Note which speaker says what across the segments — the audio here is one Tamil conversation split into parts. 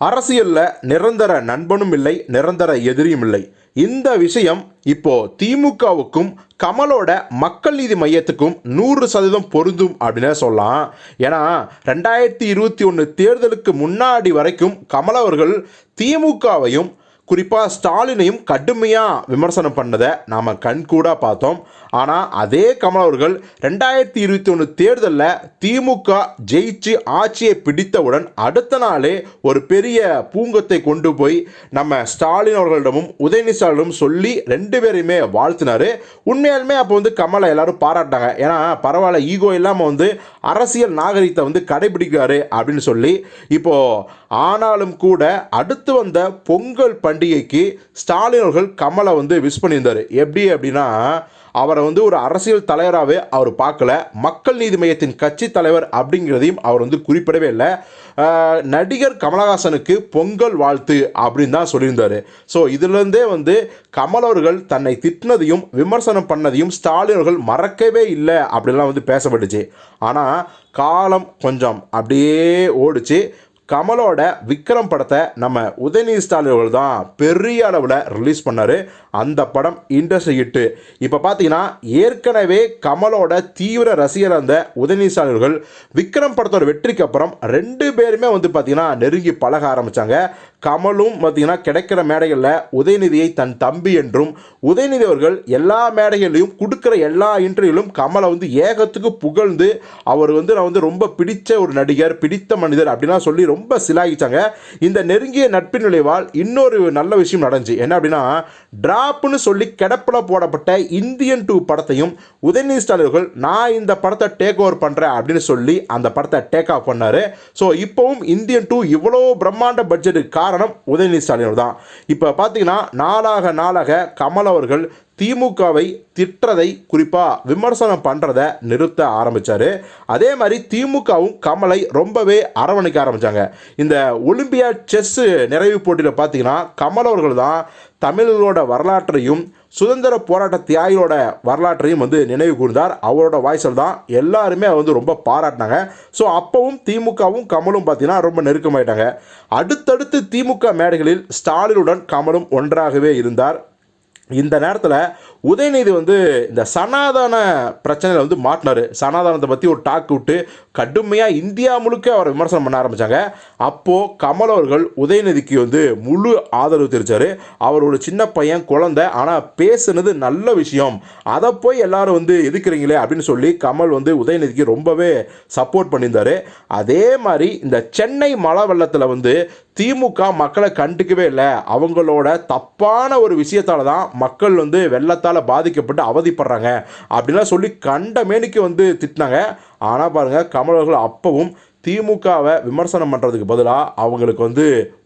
Speaker 1: அரசியலில் நிரந்தர நண்பனும் இல்லை நிரந்தர எதிரியும் இல்லை. இந்த விஷயம் இப்போ திமுகவுக்கும் கமலோட மக்கள் நீதி மையத்துக்கும் நூறு சதவீதம் பொருந்தும் அப்படின்னு சொல்லலாம். ஏன்னா ரெண்டாயிரத்தி இருபத்தி ஒன்று தேர்தலுக்கு முன்னாடி வரைக்கும் கமல் அவர்கள் திமுகவையும் குறிப்பாக ஸ்டாலினையும் கடுமையாக விமர்சனம் பண்ணதை நாம் கண்கூடாக பார்த்தோம். ஆனால் அதே கமல் அவர்கள் ரெண்டாயிரத்தி இருபத்தி ஒன்று தேர்தலில் திமுக ஜெயிச்சு ஆட்சியை பிடித்தவுடன் அடுத்த நாளே ஒரு பெரிய பூங்கத்தை கொண்டு போய் நம்ம ஸ்டாலின் அவர்களிடமும் உதயநிதி ஸ்டாலினும் சொல்லி ரெண்டு பேரையுமே வாழ்த்தினார். உண்மையாலுமே அப்போ வந்து கமலை எல்லாரும் பாராட்டாங்க ஏன்னா பரவாயில்ல ஈகோ இல்லாமல் வந்து அரசியல் நாகரிகத்தை வந்து கடைபிடிக்கிறாரு அப்படின்னு சொல்லி இப்போது ஆனாலும் கூட அடுத்து வந்த பொங்கல் பண்டிகைக்கு ஸ்டாலின் அவர்கள் கமலை வந்து விஷ் பண்ணியிருந்தார். எப்படி அப்படின்னா அவரை வந்து ஒரு அரசியல் தலைவராகவே அவர் பார்க்கல. மக்கள் நீதி மையத்தின் கட்சி தலைவர் அப்படிங்கிறதையும் அவர் வந்து குறிப்பிடவே இல்லை. நடிகர் கமலஹாசனுக்கு பொங்கல் வாழ்த்து அப்படின்னு தான் சொல்லியிருந்தார். ஸோ இதுலேருந்தே வந்து கமல் அவர்கள் தன்னை திட்டினதையும் விமர்சனம் பண்ணதையும் ஸ்டாலின் அவர்கள் மறக்கவே இல்லை அப்படிலாம் வந்து பேசப்பட்டுச்சு. ஆனால் காலம் கொஞ்சம் அப்படியே ஓடிச்சு. கமலோட விக்ரம் படத்தை நம்ம உதயநிதி ஸ்டாலின் அவர்கள் தான் பெரிய அளவில் ரிலீஸ் பண்ணார். அந்த படம் இண்டஸ்ட்ரி ஹிட்டு இப்போ பார்த்தீங்கன்னா ஏற்கனவே கமலோட தீவிர ரசிகர் அந்த உதயநிதி ஸ்டாலின் அவர்கள் விக்ரம் படத்தோட வெற்றிக்கு அப்புறம் ரெண்டு பேருமே வந்து பார்த்தீங்கன்னா நெருங்கி பழக ஆரம்பித்தாங்க கமலும் பார்த்தீங்கன்னா கிடைக்கிற மேடைகளில் உதயநிதியை தன் தம்பி என்றும் உதயநிதி அவர்கள் எல்லா மேடைகளையும் கொடுக்குற எல்லா இன்டர்வியூலும் கமலை வந்து ஏகத்துக்கு புகழ்ந்து அவர் வந்து நான் வந்து ரொம்ப பிடித்த ஒரு நடிகர் பிடித்த மனிதர் அப்படின்லாம் சொல்லி ரொம்ப சிலாகிச்சாங்க. இந்த நெருங்கிய நட்பின் விளைவால் இன்னொரு நல்ல விஷயம் நடந்துச்சு. என்ன அப்படின்னா டிராப்னு சொல்லி கிடப்பில் போடப்பட்ட இந்தியன் டூ படத்தையும் உதயநிதி ஸ்டாலின் அவர்கள் நான் இந்த படத்தை டேக் ஓவர் பண்ணுறேன் அப்படின்னு சொல்லி அந்த படத்தை டேக் ஆஃப் பண்ணார். ஸோ இப்போவும் இந்தியன் டூ இவ்வளோ பிரம்மாண்ட பட்ஜெட்டு காரணம் உதயநிதி ஸ்டாலின் தான் இப்போ பார்த்தீங்கன்னா நாளாக நாளாக கமல் அவர்கள் திமுகவை திட்டுறதை குறிப்பாக விமர்சனம் பண்ணுறத நிறுத்த ஆரம்பித்தார் அதே மாதிரி திமுகவும் கமலை ரொம்பவே அரவணைக்க ஆரம்பித்தாங்க இந்த ஒலிம்பியா செஸ் நிறைவு போட்டியில் பார்த்தீங்கன்னா கமல் அவர்கள் தான் தமிழர்களோட வரலாற்றையும் சுதந்திர போராட்ட தியாகிகளோட வரலாற்றையும் வந்து நினைவு கூர்ந்தார். அவரோட வாய்ஸில் தான் எல்லாருமே வந்து ரொம்ப பாராட்டினாங்க. ஸோ அப்போவும் திமுகவும் கமலும் பார்த்தீங்கன்னா ரொம்ப நெருக்கமாயிட்டாங்க. அடுத்தடுத்து திமுக மேடைகளில் ஸ்டாலினுடன் கமலும் ஒன்றாகவே இருந்தார். இந்த நேரத்தில் உதயநிதி வந்து இந்த சனாதன பிரச்சனையில் வந்து மாட்டினார். சனாதனத்தை பற்றி ஒரு டாக் விட்டு கடுமையாக இந்தியா முழுக்க அவரை விமர்சனம் பண்ண ஆரம்பித்தாங்க அப்போது கமல் அவர்கள் உதயநிதிக்கு வந்து முழு ஆதரவு தெரிவித்தார் அவரோட சின்ன பையன் குழந்தை ஆனால் பேசுனது நல்ல விஷயம். அதை போய் எல்லாரும் வந்து எதுக்குறீங்களே அப்படின்னு சொல்லி கமல் வந்து உதயநிதிக்கு ரொம்பவே சப்போர்ட் பண்ணியிருந்தாரு. அதே மாதிரி இந்த சென்னை மழை வெள்ளத்தில் வந்து திமுக மக்களை கண்டுக்கவே இல்லை. அவங்களோட தப்பான ஒரு விஷயத்தால தான் மக்கள் வந்து வெள்ளத்தால் பாதிக்கப்பட்டு அவதிப்படுறாங்க. அப்படின்லாம் சொல்லி கண்ட மேனிக்கு வந்து திட்டினாங்க. ஆனால் பாருங்கள் கமலர்கள் அப்பவும் திமுகவை விமர்சனம் பண்ணுறதுக்கு பதிலாக அவங்களுக்கு வந்து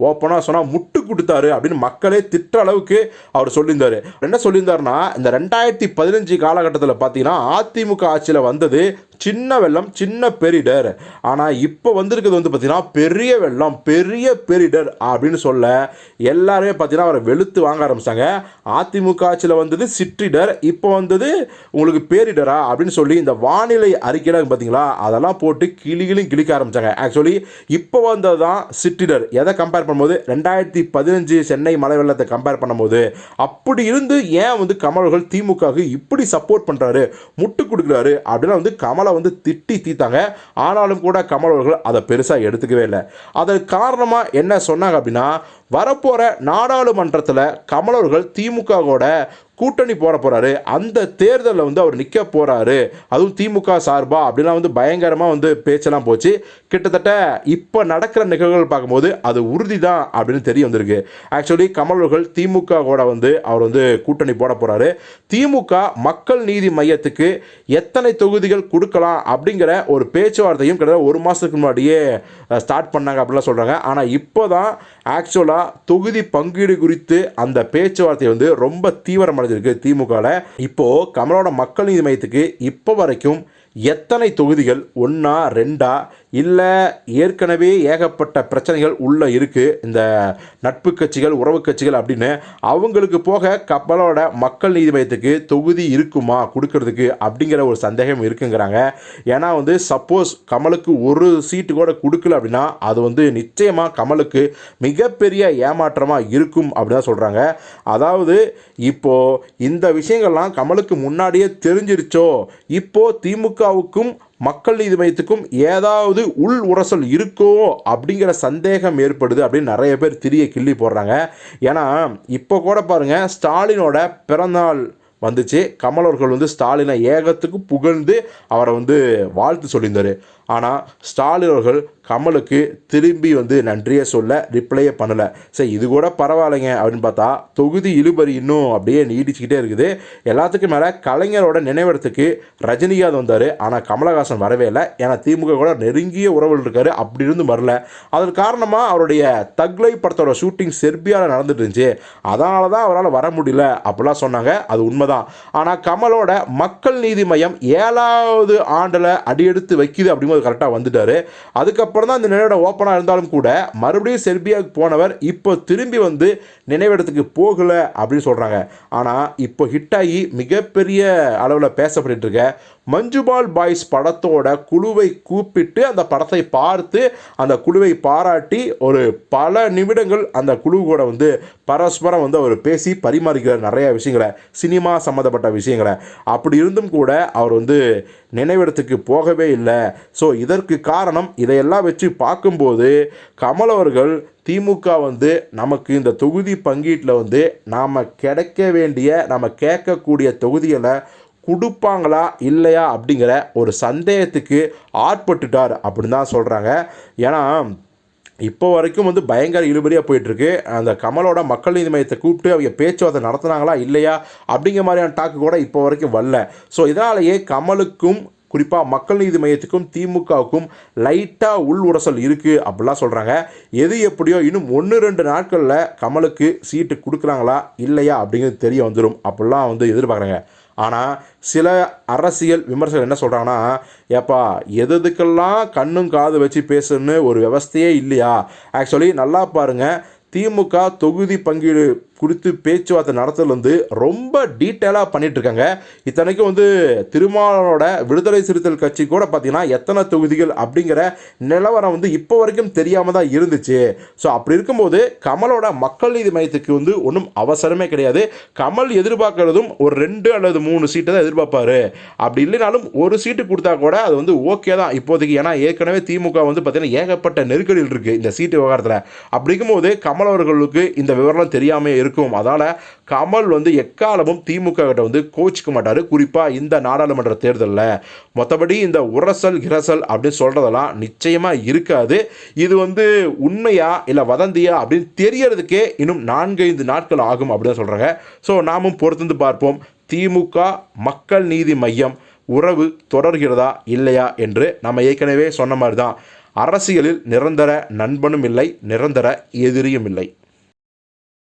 Speaker 1: ஓப்பனாக சொன்னால் முட்டு கொடுத்தாரு அப்படின்னு மக்களே திட்ட அளவுக்கு அவர் சொல்லியிருந்தார். என்ன சொல்லியிருந்தாருன்னா இந்த ரெண்டாயிரத்தி பதினஞ்சு காலகட்டத்தில் பார்த்தீங்கன்னா அதிமுக ஆட்சியில் வந்தது சின்ன வெள்ளம் சின்ன பெரிடர். ஆனால் இப்போ வந்திருக்கிறது வந்து பார்த்தீங்கன்னா பெரிய வெள்ளம் பெரிய பெரிடர் அப்படின்னு சொல்ல எல்லாருமே பார்த்தீங்கன்னா அவரை வெளுத்து வாங்க ஆரம்பித்தாங்க அதிமுக ஆட்சியில் வந்தது சிற்றிடர் இப்போ வந்தது உங்களுக்கு பேரிடரா அப்படின்னு சொல்லி இந்த வானிலை அறிக்கையில் பார்த்தீங்களா அதெல்லாம் போட்டு கிளிகளும் கிளிக்க ஆரம்பிச்சாங்க. ஆக்சுவலி இப்போ வந்தது தான் சிற்றிடர். எதை கம்பேர் பண்ணும்போது? ரெண்டாயிரத்தி பதினஞ்சு சென்னை மழை வெள்ளத்தை கம்பேர் பண்ணும்போது. அப்படி இருந்து ஏன் வந்து கமல்கள் திமுகவுக்கு இப்படி சப்போர்ட் பண்ணுறாரு முட்டு கொடுக்குறாரு? அப்படின்னா வந்து கமலை வந்து திட்டி தீத்தாங்க ஆனாலும் கூட கமல் அவர்கள் அதை பெருசாக எடுத்துக்கவே இல்லை. அதற்கு காரணமாக என்ன சொன்னாங்க அப்படின்னா வரப்போகிற நாடாளுமன்றத்தில் கமலவர்கள் திமுகவோட கூட்டணி போட போகிறாரு அந்த தேர்தலில் வந்து அவர் நிற்க போகிறாரு அதுவும் திமுக சார்பா? அப்படிலாம் வந்து பயங்கரமாக வந்து பேச்செல்லாம் போச்சு. கிட்டத்தட்ட இப்போ நடக்கிற நிகழ்வுகள் பார்க்கும்போது அது உறுதி தான் அப்படின்னு தெரிய வந்திருக்கு. ஆக்சுவலி கமலர்கள் திமுக திமுகவோட வந்து அவர் வந்து கூட்டணி போட போகிறாரு திமுக மக்கள் நீதி மையத்துக்கு எத்தனை தொகுதிகள் கொடுக்கலாம் அப்படிங்கிற ஒரு பேச்சுவார்த்தையும் கிட்டத்தட்ட ஒரு மாதத்துக்கு முன்னாடியே ஸ்டார்ட் பண்ணாங்க அப்படிலாம் சொல்கிறாங்க ஆனால் இப்போ தான் ஆக்சுவலாக தொகுதி பங்கீடு குறித்து அந்த பேச்சுவார்த்தை வந்து ரொம்ப தீவிரமடைஞ்சிருக்கு. திமுகவில் இப்போது கமலோட மக்கள் நீதி மையத்துக்கு இப்போ வரைக்கும் எத்தனை தொகுதிகள்? ஒன்றா ரெண்டா? இல்லை ஏற்கனவே ஏகப்பட்ட பிரச்சனைகள் உள்ளே இருக்குது இந்த நட்பு கட்சிகள் உறவு கட்சிகள் அப்படின்னு அவங்களுக்கு போக கப்பலோட மக்கள் நீதி மையத்துக்கு தொகுதி இருக்குமா? கொடுக்கறதுக்கு அப்படிங்கிற ஒரு சந்தேகம் இருக்குங்கிறாங்க. ஏன்னா வந்து சப்போஸ் கமலுக்கு ஒரு சீட்டு கூட கொடுக்கல அப்படின்னா அது வந்து நிச்சயமாக கமலுக்கு மிகப்பெரிய ஏமாற்றமாக இருக்கும் அப்படின்னு தான் சொல்கிறாங்க அதாவது இப்போது இந்த விஷயங்கள்லாம் கமலுக்கு முன்னாடியே தெரிஞ்சிருச்சோ? திமுக திமுகவுக்கும் மக்கள் நீதி மையத்துக்கும் ஏதாவது உள் உரசல் இருக்கோ அப்படிங்கிற சந்தேகம் ஏற்படுது அப்படின்னு நிறைய பேர் திரிய கிள்ளி போடுறாங்க. ஏன்னா இப்போ கூட பாருங்கள் ஸ்டாலினோட பிறந்தநாள் வந்துச்சு. கமலவர்கள் வந்து ஸ்டாலினை ஏகத்துக்கு புகழ்ந்து அவரை வந்து வாழ்த்து சொல்லியிருந்தார். ஆனால் ஸ்டாலின் அவர்கள் கமலுக்கு திரும்பி வந்து நன்றியை சொல்ல ரிப்ளையே பண்ணலை. சரி இது கூட பரவாயில்லைங்க அப்படின்னு பார்த்தா தொகுதி இழுபறி இன்னும் அப்படியே நீடிச்சுக்கிட்டே இருக்குது. எல்லாத்துக்கும் மேலே கலைஞரோட நினைவிடத்துக்கு ரஜினிகாந்த் வந்தார். ஆனால் கமலஹாசன் வரவே இல்லை. ஏன்னா திமுக கூட நெருங்கிய உறவுகள் இருக்கார். அப்படி இருந்து வரல. அதன் காரணமாக அவருடைய தக்லை படத்தோட ஷூட்டிங் செர்பியாவில் நடந்துட்டு இருந்துச்சு. அதனால தான் அவரால் வர முடியல அப்படிலாம் சொன்னாங்க. அது உண்மைதான். ஆனால் கமலோட மக்கள் நீதி மையம் ஏழாவது ஆண்டில் அடியெடுத்து வைக்குது அப்படிங்கும்போது கரெக்டாக வந்துட்டாரு. அதுக்கப்புறம் தான் இந்த நினைவிடம் ஓப்பனாக இருந்தாலும் கூட மறுபடியும் செர்பியாவுக்கு போனவர் இப்போ திரும்பி வந்து நினைவிடத்துக்கு போகல அப்படின்னு சொல்கிறாங்க ஆனால் இப்போ ஹிட் ஆகி மிகப்பெரிய அளவில் பேசப்பட்டு இருக்க மஞ்சுபால் பாய்ஸ் படத்தோட குழுவை கூப்பிட்டு அந்த படத்தை பார்த்து அந்த குழுவை பாராட்டி ஒரு பல நிமிடங்கள் அந்த குழு கூட வந்து பரஸ்பரம் வந்து அவர் பேசி பரிமாறிக்கிறார் நிறைய விஷயங்களை சினிமா சம்மந்தப்பட்ட விஷயங்களை. அப்படி இருந்தும் கூட அவர் வந்து நினைவிடத்துக்கு போகவே இல்லை. ஸோ இதற்கு காரணம் இதையெல்லாம் வச்சு பார்க்கும்போது கமல் அவர்கள் திமுக வந்து நமக்கு இந்த தொகுதி பங்கீட்டில் வந்து நாம் கிடைக்க வேண்டிய நம்ம கேட்கக்கூடிய தொகுதிகளை கொடுப்பாங்களா இல்லையா அப்படிங்கிற ஒரு சந்தேகத்துக்கு ஆட்பட்டுட்டார் அப்படின்னு தான் சொல்கிறாங்க ஏன்னா இப்போ வரைக்கும் வந்து பயங்கர இழுபறியாக போயிட்டுருக்கு. அந்த கமலோட மக்கள் நீதி மையத்தை கூப்பிட்டு அவங்க பேச்சுவார்த்தை நடத்துனாங்களா இல்லையா அப்படிங்கிற மாதிரியான டாக்கு கூட இப்போ வரைக்கும் வரல. ஸோ இதனாலேயே கமலுக்கும் குறிப்பாக மக்கள் நீதி மையத்துக்கும் திமுகவுக்கும் லைட்டாக உள் உடசல் இருக்குது அப்படிலாம் சொல்கிறாங்க எது எப்படியோ இன்னும் ஒன்று ரெண்டு நாட்களில் கமலுக்கு சீட்டு கொடுக்குறாங்களா இல்லையா அப்படிங்கிறது தெரிய வந்துடும் அப்படிலாம் வந்து எதிர்பார்க்குறாங்க. ஆனால் சில அரசியல் விமர்சகர் என்ன சொல்கிறாங்கன்னா ஏப்பா எது எதுக்கெல்லாம் கண்ணும் காது வச்சு பேசுன்னு ஒரு விவஸ்தையே இல்லையா? ஆக்சுவலி நல்லா பாருங்கள் திமுக தொகுதி பங்கீடு குறித்து பேச்சுவார்த்தை நடத்துறது வந்து ரொம்ப டீட்டெயிலாக பண்ணிகிட்ருக்காங்க இத்தனைக்கும் வந்து திருமாவளவனோட விடுதலை சிறுத்தைகள் கட்சி கூட பார்த்திங்கன்னா எத்தனை தொகுதிகள் அப்படிங்கிற நிலவரம் வந்து இப்போ வரைக்கும் தெரியாமல் தான் இருந்துச்சு. ஸோ அப்படி இருக்கும்போது கமலோட மக்கள் நீதி மையத்துக்கு வந்து ஒன்றும் அவசரமே கிடையாது. கமல் எதிர்பார்க்கறதும் ஒரு ரெண்டு அல்லது மூணு சீட்டை தான் எதிர்பார்ப்பாரு. அப்படி இல்லைனாலும் ஒரு சீட்டு கொடுத்தா கூட அது வந்து ஓகே தான் இப்போதைக்கு. ஏன்னா ஏற்கனவே திமுக வந்து பார்த்தீங்கன்னா ஏகப்பட்ட நெருக்கடியில் இருக்குது இந்த சீட்டு விவகாரத்தில். அப்படி இருக்கும்போது கமல் அவர்களுக்கு இந்த விவரம் தெரியாமல் இருக்கும் இருக்கும். அதனால் கமல் வந்து எக்காலமும் திமுக கிட்ட வந்து கோச்சிக்க மாட்டார். குறிப்பாக இந்த நாடாளுமன்ற தேர்தலில். மற்றபடி இந்த உரசல் கிரசல் அப்படின்னு சொல்கிறதெல்லாம் நிச்சயமாக இருக்காது. இது வந்து உண்மையா இல்லை வதந்தியா அப்படின்னு தெரியறதுக்கே இன்னும் நான்கைந்து நாட்கள் ஆகும் அப்படின்னு சொல்கிறாங்க ஸோ நாமும் பொறுத்திருந்து பார்ப்போம். திமுக மக்கள் நீதி மையம் உறவு தொடர்கிறதா இல்லையா என்று நம்ம ஏற்கனவே சொன்ன மாதிரி தான் அரசியலில் நிரந்தர நண்பனும் இல்லை நிரந்தர எதிரியும் இல்லை.